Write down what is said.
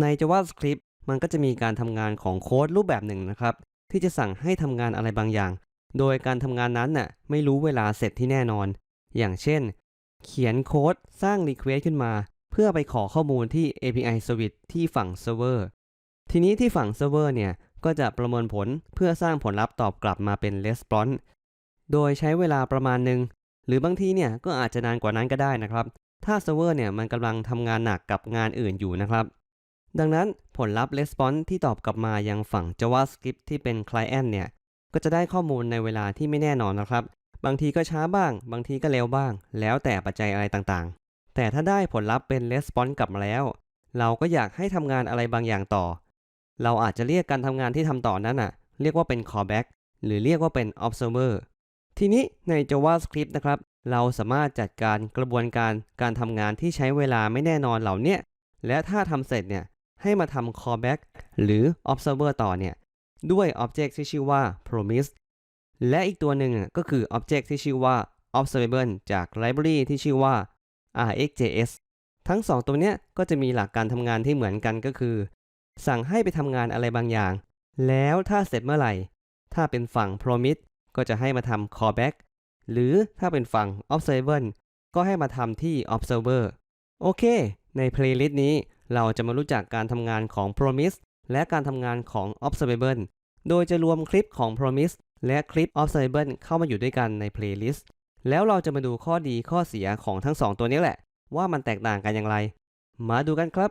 ใน JavaScript มันก็จะมีการทำงานของโค้ดรูปแบบหนึ่งนะครับ ที่จะสั่งให้ทำงานอะไรบางอย่าง โดยการทำงานนั้นน่ะไม่รู้เวลาเสร็จที่แน่นอน อย่างเช่น เขียนโค้ดสร้าง Request ขึ้นมา เพื่อไปขอข้อมูลที่ API Service ที่ฝั่งเซิร์ฟเวอร์ทีนี้ที่ฝั่งเซิร์ฟเวอร์เนี่ยก็จะประเมินผลเพื่อสร้างผลลัพธ์ตอบกลับมาเป็น Response โดยใช้เวลาประมาณหนึ่งหรือบางทีเนี่ยก็อาจจะนานกว่านั้นก็ได้นะครับ ถ้าเซิร์ฟเวอร์เนี่ยมันกำลังทำงานหนักกับงานอื่นอยู่นะครับ ดังนั้นผลลัพธ์ response ที่ตอบกลับมายังฝั่ง JavaScript ที่เป็น client เนี่ย ก็จะได้ข้อมูลในเวลาที่ไม่แน่นอนนะครับ บางทีก็ช้าบ้าง บางทีก็เร็วบ้าง แล้วแต่ปัจจัยอะไรต่างๆ แต่ถ้าได้ผลลัพธ์เป็น response กลับมาแล้ว เราก็อยากให้ทำงานอะไรบางอย่างต่อ เราอาจจะเรียกการทำงานที่ทำต่อนั้นน่ะ เรียกว่าเป็น callback หรือเรียกว่าเป็น observer ทีนี้ใน JavaScript นะครับ เราสามารถจัดการกระบวนการการทำงานที่ใช้เวลาไม่แน่นอนเหล่านี้และถ้าทำเสร็จเนี่ย ให้มาทำ callback หรือ observer ต่อเนี่ย ด้วย object ที่ชื่อว่า promise และอีกตัวหนึ่งก็คือ object ที่ชื่อว่า observable จาก library ที่ชื่อว่า rxjs ทั้งสองตัวเนี้ยก็จะมีหลักการทำงานที่เหมือนกันก็คือ สั่งให้ไปทำงานอะไรบางอย่าง แล้วถ้าเสร็จเมื่อไหร่ ถ้าเป็นฝั่ง promise ก็จะให้มาทำ callback หรือถ้าเป็นฝั่ง observable ก็ให้มาทำที่ observer โอเค ใน playlist นี้ เราจะมารู้จักการทำงานของ promise และการทำงานของ observable โดยจะรวมคลิปของ promise และคลิป observable เข้ามาอยู่ด้วยกันใน playlist แล้วเราจะมาดูข้อดีข้อเสียของทั้งสองตัวนี้แหละ ว่ามันแตกต่างกันอย่างไร มาดูกันครับ